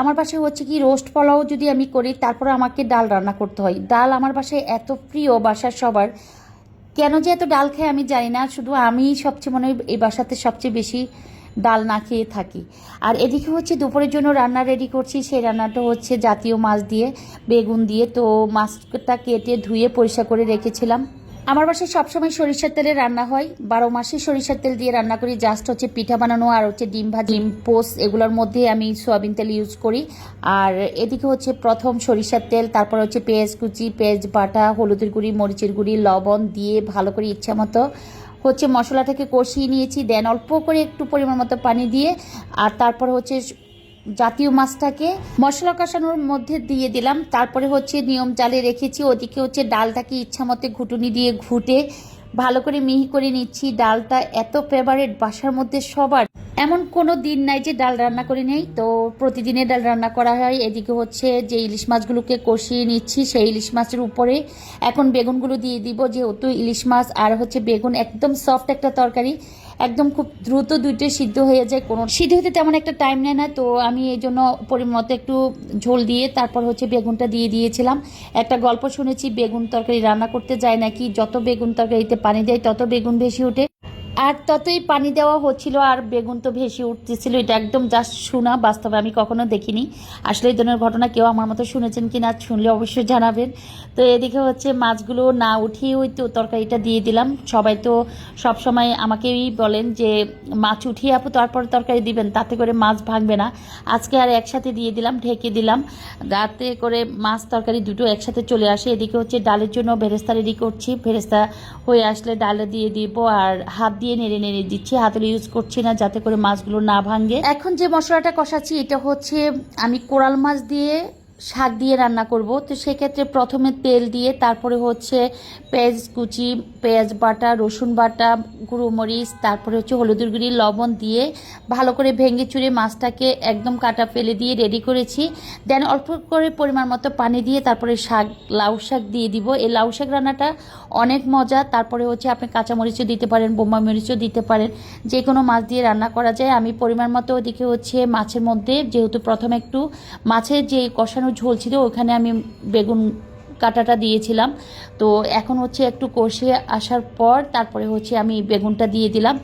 আমার বাসায় হচ্ছে কি রোস্ট পোলাও যদি আমি করি, তারপরে আমাকে ডাল রান্না করতে হয়। ডাল আমার বাসায় এত প্রিয় বাসার সবার। কেন যে এত ডাল খাই আমি জানি না, শুধু আমি সবচেয়ে মনে হয় এই বাসাতে সবচেয়ে বেশি ডাল না খেয়ে থাকি। আর এদিকে হচ্ছে দুপুরের জন্য রান্না রেডি করছি, সেই রান্নাটা হচ্ছে জাতীয় মাছ দিয়ে, বেগুন দিয়ে। তো মাছটা কেটে ধুয়ে পরিষ্কার করে রেখেছিলাম। আমার বাসায় সবসময় সরিষার তেলে রান্না হয়। বারো মাসে সরিষার তেল দিয়ে রান্না করি। জাস্ট হচ্ছে পিঠা বানানো আর হচ্ছে ডিম ভাজি। ডিম পোস্ট এগুলোর মধ্যে আমি সয়াবিন তেল ইউজ করি। আর এদিকে হচ্ছে প্রথম সরিষার তেল, তারপর হচ্ছে পেঁয়াজ কুচি, পেঁয়াজ বাটা, হলুদের গুঁড়ি, মরিচের গুঁড়ি, লবণ দিয়ে ভালো করে ইচ্ছা মতো হচ্ছে মশলাটাকে কষিয়ে নিয়েছি। দেন অল্প করে একটু পরিমাণ মতো পানি দিয়ে, আর তারপর হচ্ছে জাতীয় মাছটাকে মশলা কষানোর মধ্যে দিয়ে দিলাম। তারপরে হচ্ছে নিয়ম চালে রেখেছি। ওদিকে হচ্ছে ডালটাকে ইচ্ছা মতো ঘুটুনি দিয়ে ঘুটে ভালো করে মিহি করে নিচ্ছি। ডালটা এত ফেভারেট বাসার মধ্যে সবার। এমন কোনো দিন নাই যে ডাল রান্না করে নেই। তো প্রতিদিনে ডাল রান্না করা হয়। এদিকে হচ্ছে যে ইলিশ মাছগুলোকে কষিয়ে নিচ্ছি। সেই ইলিশ মাছের উপরে এখন বেগুনগুলো দিয়ে দিব। যেহেতু ইলিশ মাছ আর হচ্ছে বেগুন একদম সফট একটা তরকারি একদম খুব দ্রুত দুইটা সিদ্ধ হয়ে যায়, কোনো সিদ্ধ হতে তেমন একটা টাইম নেয় না। তো আমি এই জন্য পরিমতো একটু ঝোল দিয়ে তারপর হচ্ছে বেগুনটা দিয়ে দিয়েছিলাম। একটা গল্প শুনেছি, বেগুন তরকারি রান্না করতে যায় নাকি? যত বেগুন তরকারিতে পানি দেয় তত বেগুন বেশি ওঠে। আর ততই পানি দেওয়া হচ্ছিল আর বেগুন তো ভেসে উঠতেছিল। এটা একদম জাস্ট শোনা, বাস্তবে আমি কখনো দেখিনি। আসলে এই ধরনের ঘটনা কেউ আমার মতো শুনেছেন কি না শুনলে অবশ্যই জানাবেন। তো এদিকে হচ্ছে মাছগুলো না উঠিয়ে ওই তো তরকারিটা দিয়ে দিলাম। সবাই তো সব সময় আমাকেই বলেন যে, মাছ উঠিয়ে আপু, তারপর তরকারি দিবেন, তাতে করে মাছ ভাঙবে না। আজকে আর একসাথে দিয়ে দিলাম, ঢেকে দিলাম। যাতে করে মাছ, তরকারি দুটো একসাথে চলে আসে। এদিকে হচ্ছে ডালের জন্য ভেরেস্তা রেডি করছি। ভেরেস্তা হয়ে আসলে ডালে দিয়ে দিব আর হাত দিয়ে নেড়ে নেড়ে দিচ্ছি, হাতের ইউজ করছি না যাতে করে মাছগুলো না ভাঙে। এখন যে মশলাটা কষাচ্ছি, এটা হচ্ছে আমি কোরাল মাছ দিয়ে শাক দিয়ে রান্না করব। তো সেক্ষেত্রে প্রথমে তেল দিয়ে, তারপরে হচ্ছে পেঁয়াজ কুচি, পেঁয়াজ বাটা, রসুন বাটা, গুঁড়ো মরিচ, তারপরে হচ্ছে হলুদের গুঁড়ি, লবণ দিয়ে ভালো করে ভেঙে চুরে মাছটাকে একদম কাটা ফেলে দিয়ে রেডি করেছি। দেন অল্প করে পরিমাণ মতো পানি দিয়ে তারপরে শাক, লাউ শাক দিয়ে দিব। এই লাউ শাক রান্নাটা অনেক মজা। তারপরে হচ্ছে আপনি কাঁচামরিচও দিতে পারেন, বোমা মরিচও দিতে পারেন। যে কোনো মাছ দিয়ে রান্না করা যায়। আমি পরিমাণ মতো ওদিকে হচ্ছে মাছের মধ্যে, যেহেতু প্রথমে একটু মাছের যে কষানো ঝোল ছিল ওখানে আমি বেগুন কাটাটা দিয়েছিলাম। তো এখন হচ্ছে একটু কষে আসার পর তারপরে হচ্ছে আমি বেগুনটা দিয়ে দিলাম।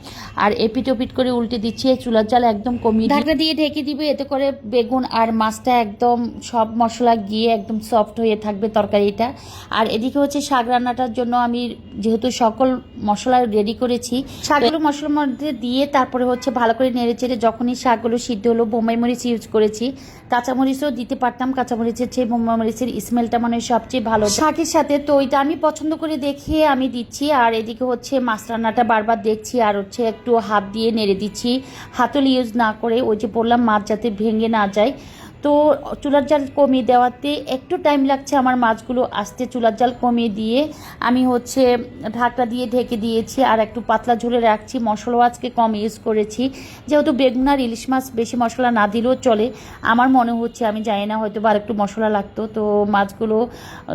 আর এপিট ওপিট করে উল্টে দিচ্ছি চুলার জাল একদম কমিয়ে ঢাকনা দিয়ে ঢেকে দিবে এতে করে বেগুন আর মাছটা একদম সব মশলা গিয়ে একদম সফট হয়ে থাকবে তরকারিটা। আর এদিকে হচ্ছে শাক রান্নাটার জন্য আমি যেহেতু সকল মশলা রেডি করেছি শাকগুলো মশলার মধ্যে দিয়ে তারপরে হচ্ছে ভালো করে নেড়ে চেড়ে যখনই শাকগুলো সিদ্ধ হলো বোম্বাই মরিচ ইউজ করেছি। কাঁচামরিচও দিতে পারতাম কাঁচামরিচের চেয়ে বোম্বাই মরিচের স্মেলটা মানে সবচেয়ে ভালো। শাকের সাথে তো ওইটা আমি পছন্দ করে দেখিয়ে আমি দিচ্ছি, আর এদিকে হচ্ছে মাছ রান্নাটা বারবার দেখছি, আর হচ্ছে একটু হাত দিয়ে নেড়ে দিচ্ছি। হাতল ইউজ না করে ওই যে বললাম, মাছ যাতে ভেঙে না যায়। তো চুলার জাল কমিয়ে দেওয়াতে একটু টাইম লাগছে আমার মাছগুলো আসতে চুলার জাল কমিয়ে দিয়ে। আমি হচ্ছে ঢাকটা দিয়ে ঢেকে দিয়েছি আর একটু পাতলা ঝোলে রাখছি। মশলাও আজকে কম ইউজ করেছি। যেহেতু বেগুন আর ইলিশ মাছ বেশি মশলা না দিলেও চলে। আমার মনে হচ্ছে, আমি জানি না, হয়তো বা একটু মশলা লাগতো। তো মাছগুলো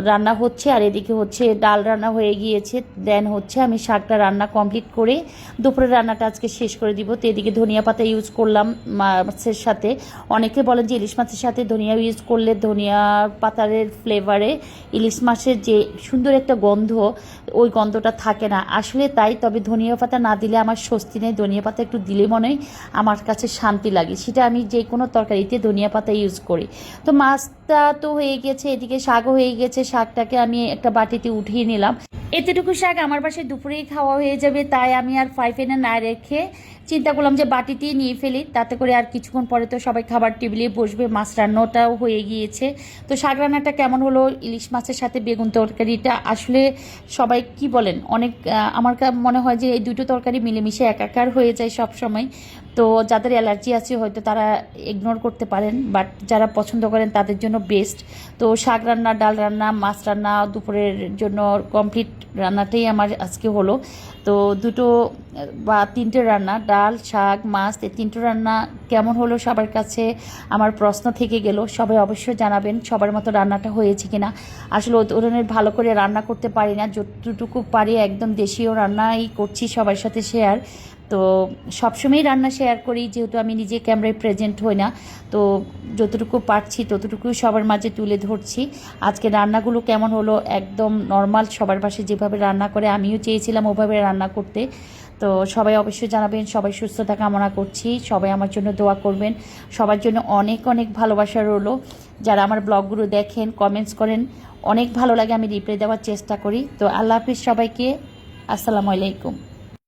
রান্না হচ্ছে আর এদিকে হচ্ছে ডাল রান্না হয়ে গিয়েছে। দেন হচ্ছে আমি শাকটা রান্না কমপ্লিট করে দুপুরের রান্নাটা আজকে শেষ করে দিব। তো এদিকে ধনিয়া পাতা ইউজ করলাম মাছের সাথে। অনেকে বলেন যে ইলিশ মাছের সাথে সাথে ধনিয়া ইউজ করলে ধনিয়া পাতারের ফ্লেভারে ইলিশ মাছের যে সুন্দর একটা গন্ধ, ওই গন্ধটা থাকে না। আসলে তাই, তবে ধনিয়া পাতা না দিলে আমার স্বস্তি নেই। ধনিয়া পাতা একটু দিলে মনে আমার কাছে শান্তি লাগে। সেটা আমি যে কোনো তরকারিতে ধনিয়া পাতা ইউজ করি। তো মাছটা তো হয়ে গেছে, এদিকে শাকও হয়ে গেছে। শাকটাকে আমি একটা বাটিতে উঠিয়ে নিলাম। এতটুকু শাক আমার পাশে দুপুরেই খাওয়া হয়ে যাবে, তাই আমি আর এনে না রেখে চিন্তা করলাম যে বাটিতেই নিয়ে ফেলি, তাতে করে আর কিছুক্ষণ পরে তো সবাই খাবার টেবিলে বসবে, মাছ রান্নাটাও হয়ে গিয়েছে। তো শাক রান্নাটা কেমন হলো? ইলিশ মাছের সাথে বেগুন তরকারিটা? আসলে সবাই কি বলেন? অনেক আমার মনে হয় যে এই দুটো তরকারি মিলেমিশে একাকার হয়ে যায় সব সময় তো যাদের অ্যালার্জি আছে হয়তো তারা ইগনোর করতে পারেন বাট যারা পছন্দ করেন তাদের জন্য বেস্ট তো শাক রান্না, ডাল রান্না, মাছ রান্না দুপুরের জন্য কমপ্লিট রান্নাটাই আমার আজকে হলো। তো দুটো বা তিনটে রান্না ডাল, শাক, মাছ, এই তিনটে রান্না কেমন হলো সবার কাছে? আমার প্রশ্ন থেকে গেল, সবাই অবশ্যই জানাবেন সবার মতো রান্নাটা হয়েছে কিনা। আসলে ও ধরনের ভালো করে রান্না করতে পারি না, যতটুকু পারি একদম দেশীয় রান্নাই করছি সবার সাথে শেয়ার তো সবসময়ই রান্না শেয়ার করি, যেহেতু আমি নিজে ক্যামেরায় প্রেজেন্ট হই না। তো যতটুকু পারছি ততটুকু সবার মাঝে তুলে ধরছি। আজকে রান্নাগুলো কেমন হলো একদম নর্মাল সবার পাশে যেভাবে রান্না করে, আমিও চেয়েছিলাম ওভাবে রান্না করতে। তো সবাই অবশ্যই জানাবেন, সবাই সুস্থতা কামনা করছি। সবাই আমার জন্য দোয়া করবেন। সবার জন্য অনেক অনেক ভালোবাসা রইল। যারা আমার ব্লগগুলো দেখেন কমেন্টস করেন, অনেক ভালো লাগে আমি রিপ্লাই দেওয়ার চেষ্টা করি। তো আল্লাহ হাফিজ সবাইকে, আসসালামু আলাইকুম।